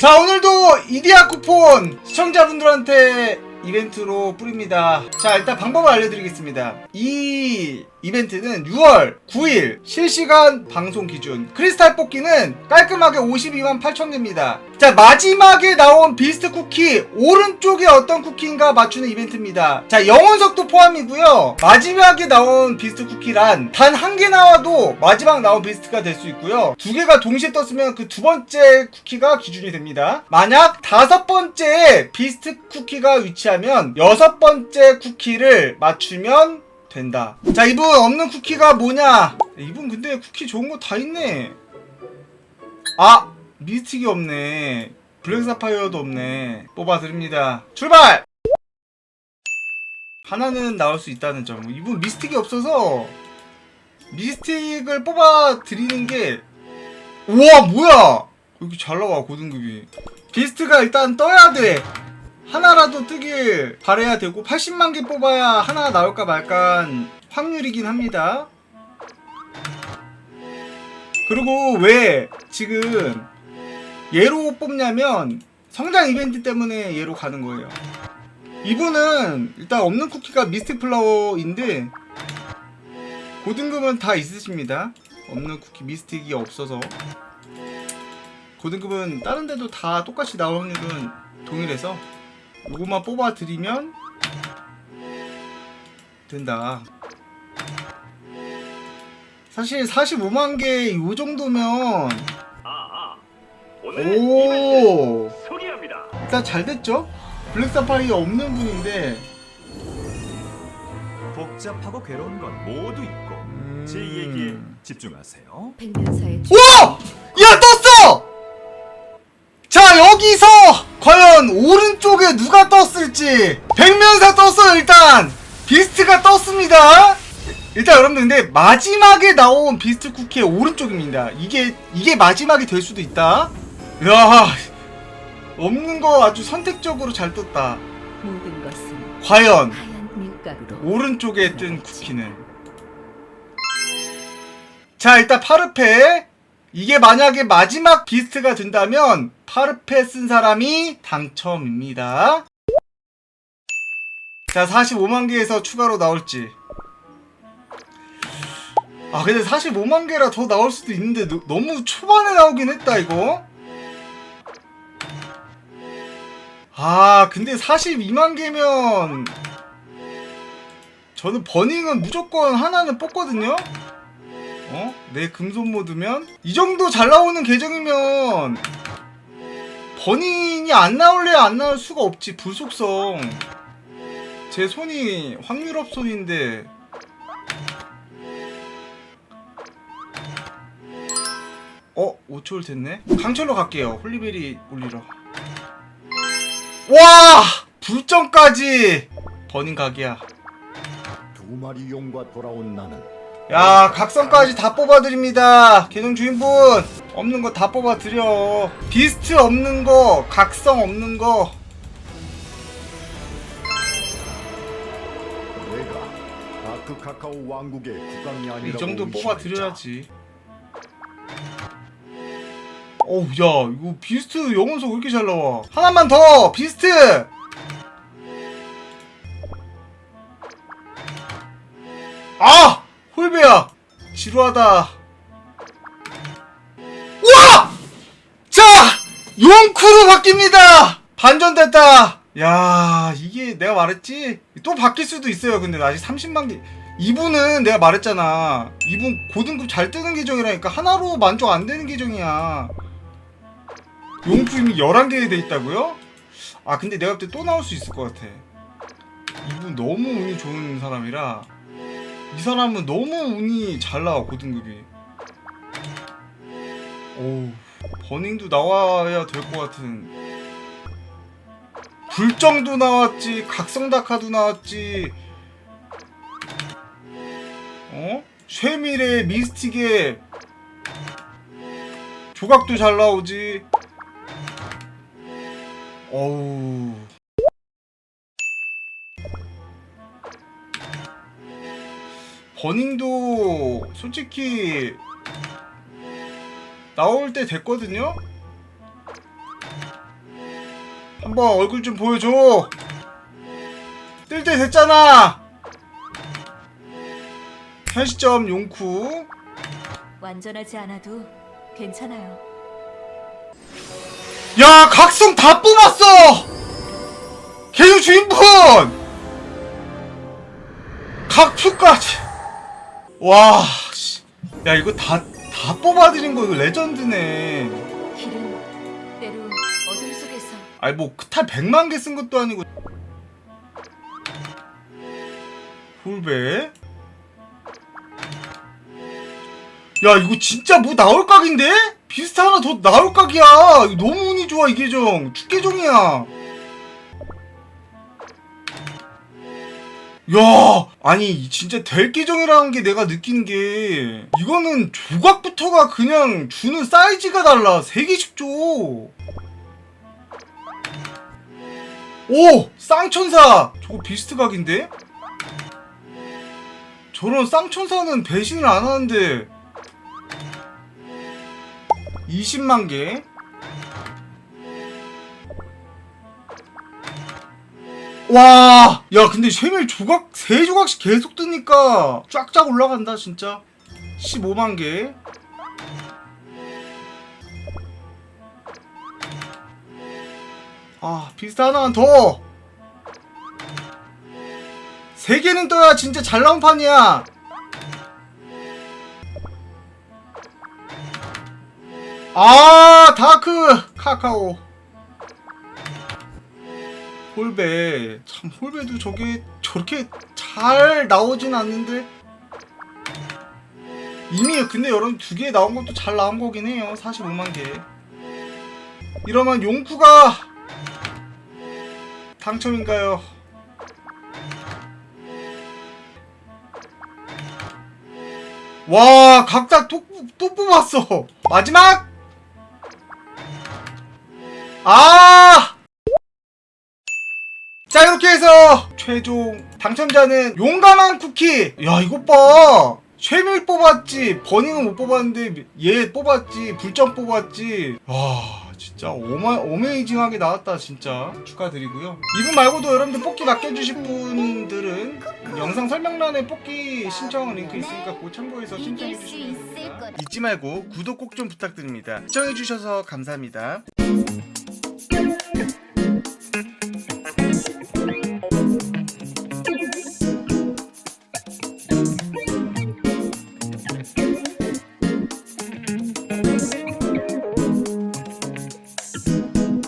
자 오늘도 이디야 쿠폰 시청자분들한테 이벤트로 뿌립니다. 자 일단 방법을 알려드리겠습니다. 이 이벤트는 6월 9일 실시간 방송 기준. 크리스탈 뽑기는 깔끔하게 52만 8천 개입니다. 자 마지막에 나온 비스트 쿠키 오른쪽에 어떤 쿠키인가 맞추는 이벤트입니다. 자 영혼석도 포함이고요. 마지막에 나온 비스트 쿠키란 단 한 개 나와도 마지막 나온 비스트가 될 수 있고요. 두 개가 동시에 떴으면 그 두 번째 쿠키가 기준이 됩니다. 만약 다섯 번째 비스트 쿠키가 위치하면 여섯 번째 쿠키를 맞추면 된다. 자 이분 없는 쿠키가 뭐냐? 이분 근데 쿠키 좋은 거 다 있네. 아 미스틱이 없네. 블랙 사파이어도 없네. 뽑아드립니다. 출발! 하나는 나올 수 있다는 점. 이분 미스틱이 없어서 미스틱을 뽑아드리는 게 우와 뭐야? 여기 잘 나와 고등급이. 비스트가 일단 떠야 돼 하나라도 뜨길 바래야 되고 80만 개 뽑아야 하나 나올까 말까 확률이긴 합니다 그리고 왜 지금 얘로 뽑냐면 성장 이벤트 때문에 얘로 가는 거예요. 이분은 일단 없는 쿠키가 미스틱 플라워인데 고등급은 다 있으십니다. 없는 쿠키 미스틱이 없어서 고등급은 다른 데도 다 똑같이 나올 확률은 동일해서 이것만 뽑아 드리면 된다. 사실 45만 개 요 정도면 아, 아. 오. 일단 잘 됐죠? 블랙 사파리 없는 분인데 복잡하고 괴로운 건 모두 있고 제 얘기에 집중하세요. 백년사의 우와! 야 떴어! 자 여기서 과연 오른쪽에 누가 떴을지. 백면사 떴어요 일단. 비스트가 떴습니다. 일단 여러분들 근데 마지막에 나온 비스트 쿠키의 오른쪽입니다. 이게 이게 마지막이 될 수도 있다. 야 없는 거 아주 선택적으로 잘 떴다. 모든 것은 과연 오른쪽에 뜬 쿠키는? 자 일단 파르페. 이게 만약에 마지막 비스트가 된다면 파르페 쓴 사람이 당첨입니다 자 45만 개에서 추가로 나올지 아 근데 45만 개라 더 나올 수도 있는데 너, 너무 초반에 나오긴 했다 이거 아 근데 42만 개면 저는 버닝은 무조건 하나는 뽑거든요. 어? 내 금손 모드면 이 정도 잘 나오는 계정이면 버닝이 안 나올래 안 나올 수가 없지 불속성. 제 손이 확률업 손인데 어? 5초를 됐네? 강철로 갈게요 홀리베리 올리러 와! 불점까지 버닝 각이야 두 마리 용과 돌아온 나는 야 각성까지 다 뽑아드립니다 계정 주인분 없는 거 다 뽑아드려. 비스트 없는 거 각성 없는 거. 내가 다크 카카오 왕국의 국왕이 아니라고 이 정도. 뽑아드려야지. 어우 야 이거 비스트 영혼석 왜 이렇게 잘 나와? 하나만 더 비스트! 아! 홀베야! 지루하다 용쿠로 바뀝니다! 반전됐다! 야 이게 내가 말했지? 또 바뀔 수도 있어요 근데. 나 아직 30만 개. 이분은 내가 말했잖아. 이분 고등급 잘 뜨는 계정이라니까 하나로 만족 안 되는 계정이야. 용품이 11개 돼 있다고요? 아 근데 내가 볼때또 나올 수 있을 것 같아. 이분 너무 운이 좋은 사람이라 이 사람은 너무 운이 잘 나와 고등급이. 오 버닝도 나와야 될 것 같은. 불정도 나왔지 각성다카도 나왔지. 어? 쉐밀의 미스틱의 조각도 잘 나오지. 어우. 버닝도 솔직히 나올 때 됐거든요? 한번 얼굴 좀 보여줘. 뜰 때 됐잖아. 현 시점 용쿠. 완전하지 않아도 괜찮아요. 야 각성 다 뽑았어! 개유 주인분! 각투까지. 와야 이거 다 다 뽑아드린 거 이거 레전드네. 길은 때로 어둠 속에서. 아니 뭐 크탈 100만 개 쓴 것도 아니고. 홀배 야 이거 진짜 뭐 나올 각인데? 비슷 하나 더 나올 각이야. 너무 운이 좋아 이 계정. 축계종이야 야 아니 진짜 될 계정이라는 게 내가 느낀 게 이거는 조각부터가 그냥 주는 사이즈가 달라 3개씩 줘 오! 쌍천사! 저거 비스트 각인데? 저런 쌍천사는 배신을 안 하는데 20만 개 와! 야 근데 쉐밀 조각 3조각씩 계속 뜨니까 쫙쫙 올라간다 진짜 15만 개 아 비스트 하나만 더! 세 개는 떠야 진짜 잘 나온 판이야! 아 다크 카카오 홀베 참 홀베도 저게 저렇게 잘 나오진 않는데. 이미 근데 여러분 두 개 나온 것도 잘 나온 거긴 해요 45만 개. 이러면 용쿠가 당첨인가요? 와 각자 또, 뽑- 또 뽑았어. 마지막! 아! 자 이렇게 해서 최종 당첨자는 용감한 쿠키. 야 이것 봐. 쉐밀 뽑았지. 버닝은 못 뽑았는데 얘 뽑았지. 불점 뽑았지. 와 진짜 오마, 어메이징하게 나왔다 진짜. 축하드리고요. 이분 말고도 여러분들 뽑기 맡겨주신 분들은 영상 설명란에 뽑기 신청 링크 있으니까 그거 참고해서 신청해 주시면 됩니다. 잊지 말고 구독 꼭 좀 부탁드립니다. 시청해 주셔서 감사합니다